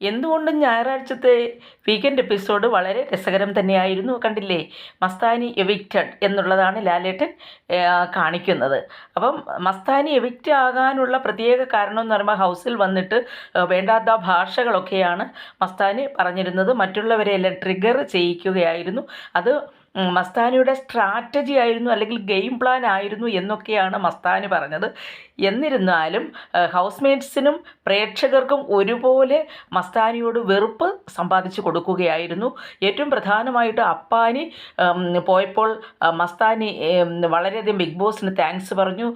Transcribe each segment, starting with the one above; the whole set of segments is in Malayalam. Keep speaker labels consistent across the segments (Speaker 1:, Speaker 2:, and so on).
Speaker 1: എന്തുകൊണ്ടും ഞായറാഴ്ചത്തെ വീക്കെൻഡ് എപ്പിസോഡ് വളരെ രസകരം തന്നെയായിരുന്നു കണ്ടില്ലേ? മസ്താനി എവിക്റ്റഡ് എന്നുള്ളതാണ് ലാലേട്ടൻ കാണിക്കുന്നത്. അപ്പം മസ്താനി എവിക്റ്റ് ആകാനുള്ള പ്രത്യേക കാരണം എന്ന് പറയുമ്പോൾ ഹൗസിൽ വന്നിട്ട് വേണ്ടാത്ത ഭാഷകളൊക്കെയാണ് മസ്താനി പറഞ്ഞിരുന്നത്. മറ്റുള്ളവരെ എല്ലാം ട്രിഗർ ചെയ്യിക്കുകയായിരുന്നു. അത് മസ്താനിയുടെ സ്ട്രാറ്റജി ആയിരുന്നു അല്ലെങ്കിൽ ഗെയിം പ്ലാൻ ആയിരുന്നു എന്നൊക്കെയാണ് മസ്താനി പറഞ്ഞത്. എന്നിരുന്നാലും ഹൗസ്മേറ്റ്സിനും പ്രേക്ഷകർക്കും ഒരുപോലെ മസ്താനിയോട് വെറുപ്പ് സമ്പാദിച്ചു കൊടുക്കുകയായിരുന്നു. ഏറ്റവും പ്രധാനമായിട്ട് അപ്പാനി പോയപ്പോൾ മസ്താനി വളരെയധികം ബിഗ് ബോസിന് താങ്ക്സ് പറഞ്ഞു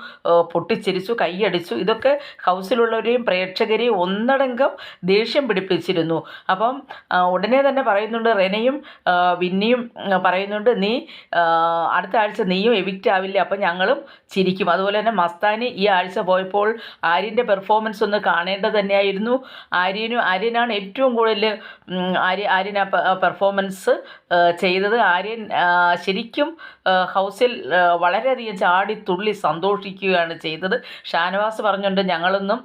Speaker 1: പൊട്ടിച്ചിരിച്ചു കൈയടിച്ചു. ഇതൊക്കെ ഹൗസിലുള്ളവരെയും പ്രേക്ഷകരെയും ഒന്നടങ്കം ദേഷ്യം പിടിപ്പിച്ചിരുന്നു. അപ്പം ഉടനെ തന്നെ പറയുന്നുണ്ട് റെനയും വിന്നിയും ആ, പറയുന്നുണ്ട് നീ അടുത്ത ആഴ്ച നീയും എവിക്റ്റ് ആവില്ല? അപ്പം ഞങ്ങളും ചിരിക്കും. അതുപോലെ തന്നെ മസ്താനി ഈ ആഴ്ച പോയപ്പോൾ ആര്യന്റെ പെർഫോമൻസ് ഒന്ന് കാണേണ്ടത് തന്നെയായിരുന്നു. ആര്യനും ആര്യനാണ് ഏറ്റവും കൂടുതൽ ആര്യ ആര്യൻ ആ പെർഫോമൻസ് ചെയ്തത്. ആര്യൻ ശരിക്കും ഹൗസിൽ വളരെയധികം ചാടി തുള്ളി സന്തോഷിക്കുകയാണ് ചെയ്തത്. ഷാനവാസ് പറഞ്ഞുകൊണ്ട് ഞങ്ങളൊന്നും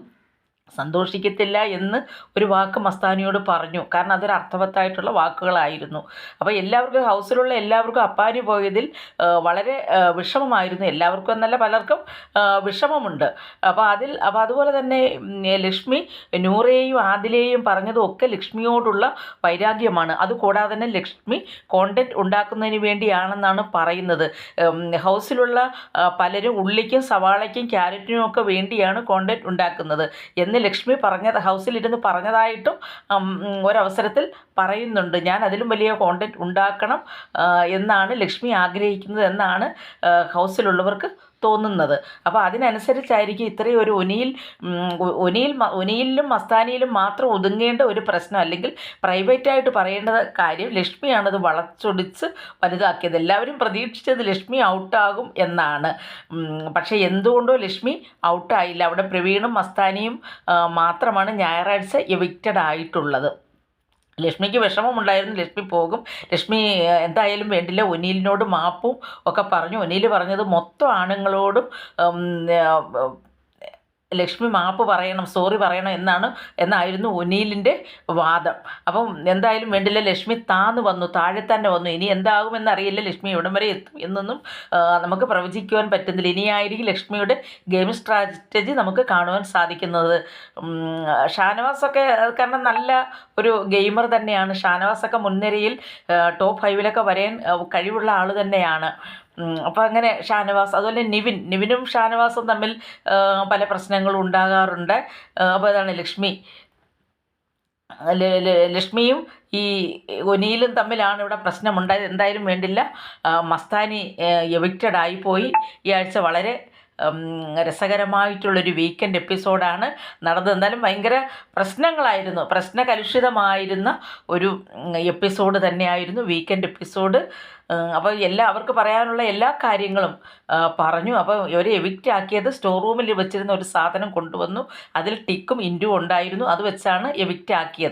Speaker 1: സന്തോഷിക്കത്തില്ല എന്ന് ഒരു വാക്ക് മസ്താനിയോട് പറഞ്ഞു. കാരണം അതൊരു അർത്ഥവത്തായിട്ടുള്ള വാക്കുകളായിരുന്നു. അപ്പോൾ എല്ലാവർക്കും ഹൗസിലുള്ള എല്ലാവർക്കും അപ്പാനി പോയതിൽ വളരെ വിഷമമായിരുന്നു എല്ലാവർക്കും എന്നല്ല പലർക്കും വിഷമമുണ്ട്. അപ്പോൾ അതിൽ അപ്പോൾ അതുപോലെ തന്നെ ലക്ഷ്മി നൂറേയും ആദിലേയും പറഞ്ഞതും ഒക്കെ ലക്ഷ്മിയോടുള്ള വൈരാഗ്യമാണ്. അതുകൂടാതെ തന്നെ ലക്ഷ്മി കോണ്ടന്റ് ഉണ്ടാക്കുന്നതിന് വേണ്ടിയാണെന്നാണ് പറയുന്നത്. ഹൗസിലുള്ള പലരും ഉള്ളിക്കും സവാളയ്ക്കും ക്യാരറ്റിനും ഒക്കെ വേണ്ടിയാണ് കോണ്ടന്റ് ഉണ്ടാക്കുന്നത്. എന്ന് ലക്ഷ്മി പറഞ്ഞത് ഹൗസിലിരുന്ന് പറഞ്ഞതായിട്ടും ഒരവസരത്തിൽ പറയുന്നുണ്ട്. ഞാൻ അതിലും വലിയ കോണ്ടന്റ് ഉണ്ടാക്കണം എന്നാണ് ലക്ഷ്മി ആഗ്രഹിക്കുന്നത് എന്നാണ് ഹൗസിലുള്ളവർക്ക് തോന്നുന്നത്. അപ്പോൾ അതിനനുസരിച്ചായിരിക്കും ഇത്രയും ഒരു ഒനിയിൽ ഒനിയിൽ ഒനിയിലും മസ്താനിയിലും മാത്രം ഒതുങ്ങേണ്ട ഒരു പ്രശ്നം അല്ലെങ്കിൽ പ്രൈവറ്റായിട്ട് പറയേണ്ട കാര്യം ലക്ഷ്മിയാണത് വളച്ചൊടിച്ച് വലുതാക്കിയത്. എല്ലാവരും പ്രതീക്ഷിച്ചത് ലക്ഷ്മി ഔട്ടാകും എന്നാണ്. പക്ഷേ എന്തുകൊണ്ടോ ലക്ഷ്മി ഔട്ടായില്ല. അവിടെ പ്രവീണും മസ്താനിയും മാത്രമാണ് ഞായറാഴ്ച എവിക്റ്റഡ് ആയിട്ടുള്ളത് ലക്ഷ്മിക്ക് വിഷമമുണ്ടായിരുന്നു ലക്ഷ്മി പോകും. ലക്ഷ്മി എന്തായാലും വേണ്ടില്ല. ഒനീലിനോട് മാപ്പും ഒക്കെ പറഞ്ഞു. ഒനീൽ പറഞ്ഞത് മൊത്തം ആണുങ്ങളോടും ലക്ഷ്മി മാപ്പ് പറയണം സോറി പറയണം എന്നാണ് എന്നായിരുന്നു ഒനീലിന്റെ വാദം. അപ്പം എന്തായാലും വേണ്ടില്ല ലക്ഷ്മി താന്ന് വന്നു താഴെ തന്നെ വന്നു. ഇനി എന്താകുമെന്നറിയില്ല ലക്ഷ്മി എവിടം വരെ എത്തും എന്നൊന്നും നമുക്ക് പ്രവചിക്കുവാൻ പറ്റുന്നില്ല. ഇനിയായിരിക്കും ലക്ഷ്മിയുടെ ഗെയിം സ്ട്രാറ്റജി നമുക്ക് കാണുവാൻ സാധിക്കുന്നത്. ഷാനവാസൊക്കെ കാരണം നല്ല ഒരു ഗെയിമർ തന്നെയാണ്. ഷാനവാസൊക്കെ മുൻനിരയിൽ ടോപ്പ് ഫൈവിലൊക്കെ വരാൻ കഴിവുള്ള ആൾ തന്നെയാണ്. അപ്പോൾ അങ്ങനെ ഷാനവാസ് അതുപോലെ നിവിൻ നിവിനും ഷാനവാസും തമ്മിൽ പല പ്രശ്നങ്ങളും ഉണ്ടാകാറുണ്ട്. അപ്പോൾ അതാണ് ലക്ഷ്മി. ലക്ഷ്മിയും ഈ ഒനിയിലും തമ്മിലാണ് ഇവിടെ പ്രശ്നമുണ്ടായത്. എന്തായാലും വേണ്ടില്ല. മസ്താനി എവിക്റ്റഡ് ആയിപ്പോയി ഈ ആഴ്ച വളരെ രസകരമായിട്ടുള്ളൊരു വീക്കെൻഡ് എപ്പിസോഡാണ് നടന്നത്. എന്തായാലും ഭയങ്കര പ്രശ്നങ്ങളായിരുന്നു. പ്രശ്നകലുഷിതമായിരുന്ന ഒരു എപ്പിസോഡ് തന്നെയായിരുന്നു വീക്കെൻഡ് എപ്പിസോഡ് അപ്പോൾ എല്ലാ അവർക്ക് പറയാനുള്ള എല്ലാ കാര്യങ്ങളും പറഞ്ഞു. അപ്പോൾ ഒരു എവിക്റ്റ് ആക്കിയത് സ്റ്റോർ റൂമിൽ വെച്ചിരുന്ന ഒരു സാധനം കൊണ്ടുവന്നു. അതിൽ ടിക്കും ഇന്റും ഉണ്ടായിരുന്നു. അത് വെച്ചാണ് എവിക്റ്റ് ആക്കിയത്.